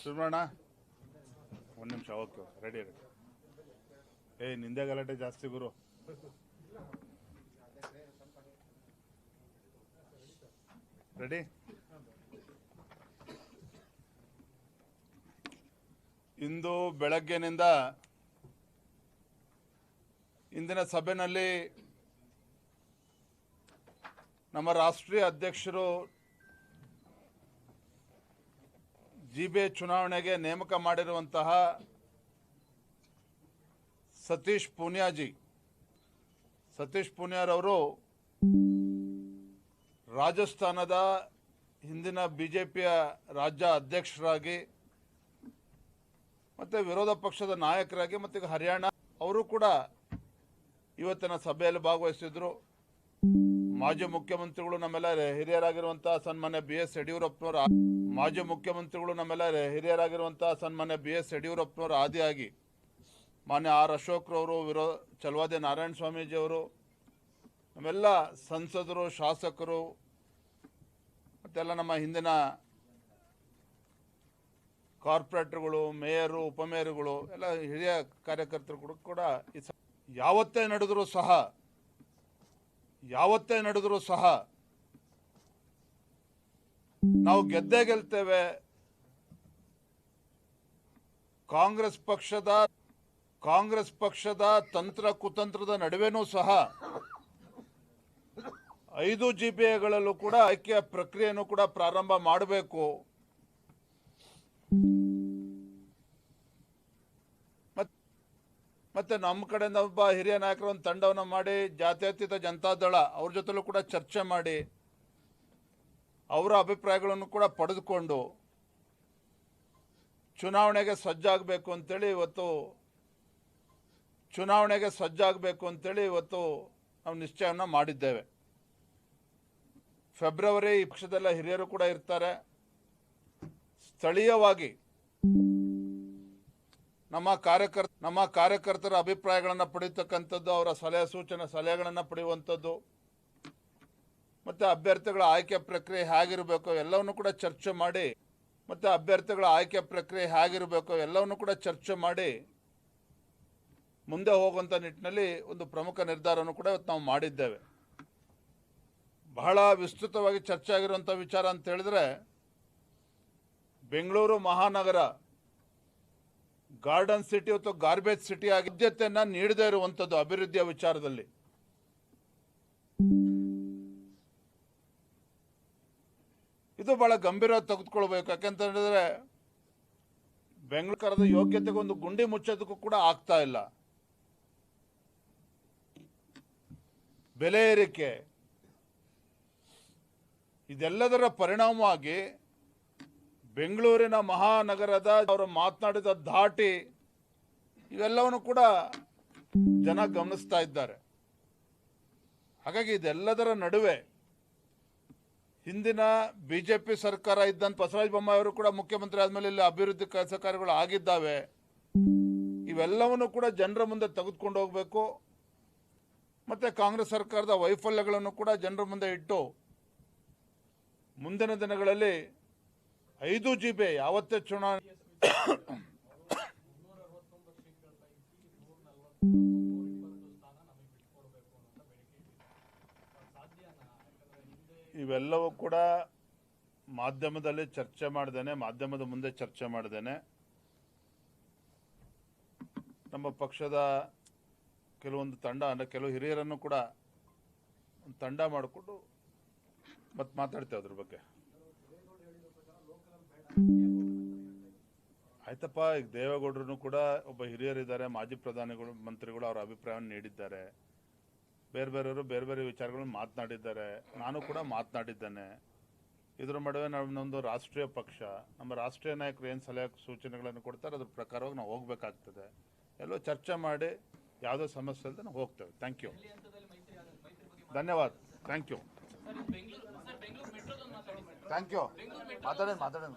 ಸುಬ್ರಹ್ಮಣ ಒಂದು ನಿಮಿಷ, okay ready ready ಏ, ನಿಂದೆ ಗಲಾಟೆ ಜಾಸ್ತಿ ಗುರು. ರೆಡಿ ಇಂದು ಬೆಳಗ್ಗೆನಿಂದ ಇಂದಿನ ಸಭೆಯಲ್ಲಿ ನಮ್ಮ ರಾಷ್ಟ್ರೀಯ ಅಧ್ಯಕ್ಷರು ಜಿಬೆ ಚುನಾವಣೆಗೆ ನೇಮಕ ಮಾಡಿರುವಂತಹ ಸತೀಶ್ ಪೂನ್ಯಾಜಿ. ಸತೀಶ್ ಪೂನ್ಯಾರವರು ರಾಜಸ್ಥಾನದ ಹಿಂದಿನ ಬಿಜೆಪಿಯ ರಾಜ್ಯ ಅಧ್ಯಕ್ಷರಾಗಿ ಮತ್ತೆ ವಿರೋಧ ಪಕ್ಷದ ನಾಯಕರಾಗಿ ಮತ್ತು ಈಗ ಹರಿಯಾಣ, ಅವರು ಕೂಡ ಇವತ್ತಿನ ಸಭೆಯಲ್ಲಿ ಭಾಗವಹಿಸಿದ್ರು. ಮಾಜಿ ಮುಖ್ಯಮಂತ್ರಿಗಳು ನಮ್ಮೆಲ್ಲ ಹಿರಿಯರಾಗಿರುವಂತಹ ಸನ್ಮಾನ್ಯ ಬಿ ಎಸ್ ಯಡಿಯೂರಪ್ಪನವರ ಮಾಜಿ ಮುಖ್ಯಮಂತ್ರಿಗಳು ನಮ್ಮೆಲ್ಲ ಹಿರಿಯರಾಗಿರುವಂತಹ ಸನ್ಮಾನ್ಯ ಬಿ ಎಸ್ ಯಡಿಯೂರಪ್ಪನವರ ಆದಿಯಾಗಿ ಮಾನ್ಯ ಆರ್ ಅಶೋಕ್ರವರು ವಿರೋ ಚಲವಾದಿ ನಾರಾಯಣ ಸ್ವಾಮೀಜಿಯವರು ನಮ್ಮೆಲ್ಲ ಸಂಸದರು, ಶಾಸಕರು, ಮತ್ತೆಲ್ಲ ನಮ್ಮ ಹಿಂದಿನ ಕಾರ್ಪೊರೇಟರ್ಗಳು, ಮೇಯರು, ಉಪಮೇಯರುಗಳು, ಎಲ್ಲ ಹಿರಿಯ ಕಾರ್ಯಕರ್ತರು ಕೂಡ ಯಾವತ್ತೇ ನಡೆದರೂ ಸಹ ಯಾವತ್ತೇ ನಡೆದರೂ ಸಹ ನಾವು ಗೆದ್ದೇ ಗೆಲ್ತೇವೆ. ಕಾಂಗ್ರೆಸ್ ಪಕ್ಷದ ಕಾಂಗ್ರೆಸ್ ಪಕ್ಷದ ತಂತ್ರ ಕುತಂತ್ರದ ನಡುವೆನೂ ಸಹ ಐದು ಜಿ ಬಿ ಎಗಳಲ್ಲೂ ಕೂಡ ಆಯ್ಕೆಯ ಪ್ರಕ್ರಿಯೆಯನ್ನು ಕೂಡ ಪ್ರಾರಂಭ ಮಾಡಬೇಕು. ಮತ್ತೆ ನಮ್ಮ ಕಡೆಯಿಂದ ಒಬ್ಬ ಹಿರಿಯ ನಾಯಕರ ಒಂದು ತಂಡವನ್ನು ಮಾಡಿ ಜಾತ್ಯತೀತ ಜನತಾದಳ ಅವ್ರ ಜೊತೆಲೂ ಕೂಡ ಚರ್ಚೆ ಮಾಡಿ ಅವರ ಅಭಿಪ್ರಾಯಗಳನ್ನು ಕೂಡ ಪಡೆದುಕೊಂಡು ಚುನಾವಣೆಗೆ ಸಜ್ಜಾಗಬೇಕು ಅಂತೇಳಿ ಇವತ್ತು ಚುನಾವಣೆಗೆ ಸಜ್ಜಾಗಬೇಕು ಅಂತೇಳಿ ಇವತ್ತು ನಾವು ನಿಶ್ಚಯವನ್ನು ಮಾಡಿದ್ದೇವೆ. ಫೆಬ್ರವರಿ ಈ ಪಕ್ಷದೆಲ್ಲ ಹಿರಿಯರು ಕೂಡ ಇರ್ತಾರೆ. ಸ್ಥಳೀಯವಾಗಿ ನಮ್ಮ ಕಾರ್ಯಕರ್ತ ನಮ್ಮ ಕಾರ್ಯಕರ್ತರ ಅಭಿಪ್ರಾಯಗಳನ್ನು ಪಡೀತಕ್ಕಂಥದ್ದು, ಅವರ ಸಲಹೆ ಸೂಚನೆ ಸಲಹೆಗಳನ್ನು ಪಡೆಯುವಂಥದ್ದು, ಮತ್ತು ಅಭ್ಯರ್ಥಿಗಳ ಆಯ್ಕೆ ಪ್ರಕ್ರಿಯೆ ಹೇಗಿರಬೇಕು ಎಲ್ಲವನ್ನು ಕೂಡ ಚರ್ಚೆ ಮಾಡಿ, ಮತ್ತು ಅಭ್ಯರ್ಥಿಗಳ ಆಯ್ಕೆ ಪ್ರಕ್ರಿಯೆ ಹೇಗಿರಬೇಕು ಎಲ್ಲವನ್ನು ಕೂಡ ಚರ್ಚೆ ಮಾಡಿ, ಮುಂದೆ ಹೋಗುವಂಥ ನಿಟ್ಟಿನಲ್ಲಿ ಒಂದು ಪ್ರಮುಖ ನಿರ್ಧಾರವನ್ನು ಕೂಡ ಇವತ್ತು ನಾವು ಮಾಡಿದ್ದೇವೆ. ಬಹಳ ವಿಸ್ತೃತವಾಗಿ ಚರ್ಚೆ ಆಗಿರುವಂಥ ವಿಚಾರ ಅಂತ ಹೇಳಿದ್ರೆ, ಬೆಂಗಳೂರು ಮಹಾನಗರ ಗಾರ್ಡನ್ ಸಿಟಿ ಅಥವಾ ಗಾರ್ಬೇಜ್ ಸಿಟಿ ಆದ್ಯತೆಯನ್ನ ನೀಡದೇ ಇರುವಂಥದ್ದು ಅಭಿವೃದ್ಧಿಯ ವಿಚಾರದಲ್ಲಿ. ಇದು ಬಹಳ ಗಂಭೀರವಾಗಿ ತೆಗೆದುಕೊಳ್ಬೇಕು. ಯಾಕೆಂತ ಹೇಳಿದ್ರೆ ಬೆಂಗಳೂರದ ಯೋಗ್ಯತೆಗೆ ಒಂದು ಗುಂಡಿ ಮುಚ್ಚೋದಕ್ಕೂ ಕೂಡ ಆಗ್ತಾ ಇಲ್ಲ. ಬೆಲೆ ಏರಿಕೆ, ಇದೆಲ್ಲದರ ಪರಿಣಾಮವಾಗಿ ಬೆಂಗಳೂರಿನ ಮಹಾನಗರದ ಅವರು ಮಾತನಾಡಿದ ಧಾಟಿ ಇವೆಲ್ಲವನ್ನು ಕೂಡ ಜನ ಗಮನಿಸ್ತಾ ಇದ್ದಾರೆ. ಹಾಗಾಗಿ ಇದೆಲ್ಲದರ ನಡುವೆ ಹಿಂದಿನ ಬಿ ಜೆ ಪಿ ಸರ್ಕಾರ ಇದ್ದಂತ ಬಸವರಾಜ ಬೊಮ್ಮಾಯಿ ಅವರು ಕೂಡ ಮುಖ್ಯಮಂತ್ರಿ ಆದಮೇಲೆ ಇಲ್ಲಿ ಅಭಿವೃದ್ಧಿ ಕೆಲಸ ಕಾರ್ಯಗಳು ಆಗಿದ್ದಾವೆ. ಇವೆಲ್ಲವನ್ನು ಕೂಡ ಜನರ ಮುಂದೆ ತೆಗೆದುಕೊಂಡು ಹೋಗಬೇಕು. ಮತ್ತೆ ಕಾಂಗ್ರೆಸ್ ಸರ್ಕಾರದ ವೈಫಲ್ಯಗಳನ್ನು ಕೂಡ ಜನರ ಮುಂದೆ ಇಟ್ಟು ಮುಂದಿನ ದಿನಗಳಲ್ಲಿ ಐದು ಜಿ ಬಿ ಯಾವತ್ತೇ ಚುನಾವಣೆ ಇವೆಲ್ಲವೂ ಕೂಡ ಮಾಧ್ಯಮದಲ್ಲಿ ಚರ್ಚೆ ಮಾಡ್ದೇನೆ, ಮಾಧ್ಯಮದ ಮುಂದೆ ಚರ್ಚೆ ಮಾಡ್ದೇನೆ. ನಮ್ಮ ಪಕ್ಷದ ಕೆಲವೊಂದು ತಂಡ, ಅಂದರೆ ಕೆಲವು ಹಿರಿಯರನ್ನು ಕೂಡ ಒಂದು ತಂಡ ಮಾಡಿಕೊಂಡು ಮತ್ತೆ ಮಾತಾಡ್ತೇವೆ ಅದ್ರ ಬಗ್ಗೆ. ಆಯ್ತಪ್ಪ ಈಗ ದೇವೇಗೌಡರು ಕೂಡ ಒಬ್ಬ ಹಿರಿಯರಿದ್ದಾರೆ ಮಾಜಿ ಪ್ರಧಾನಿಗಳು ಮಂತ್ರಿಗಳು ಅವರ ಅಭಿಪ್ರಾಯವನ್ನು ನೀಡಿದ್ದಾರೆ. ಬೇರೆ ಬೇರೆಯವರು ಬೇರೆ ಬೇರೆ ವಿಚಾರಗಳನ್ನು ಮಾತನಾಡಿದ್ದಾರೆ. ನಾನು ಕೂಡ ಮಾತನಾಡಿದ್ದೇನೆ. ಇದರ ನಡುವೆ ನಮ್ಮದೊಂದು ರಾಷ್ಟ್ರೀಯ ಪಕ್ಷ. ನಮ್ಮ ರಾಷ್ಟ್ರೀಯ ನಾಯಕರು ಏನು ಸಲಹೆ ಸೂಚನೆಗಳನ್ನು ಕೊಡ್ತಾರೆ ಅದ್ರ ಪ್ರಕಾರವಾಗಿ ನಾವು ಹೋಗಬೇಕಾಗ್ತದೆ. ಎಲ್ಲೋ ಚರ್ಚೆ ಮಾಡಿ ಯಾವುದೋ ಸಮಸ್ಯೆ ಇಲ್ಲದೆ ನಾವು ಹೋಗ್ತೇವೆ. ಥ್ಯಾಂಕ್ ಯು ಧನ್ಯವಾದ. ಥ್ಯಾಂಕ್ ಯು ಥ್ಯಾಂಕ್ ಯು ಮಾತಾಡೋಣ ಮಾತಾಡೋಣ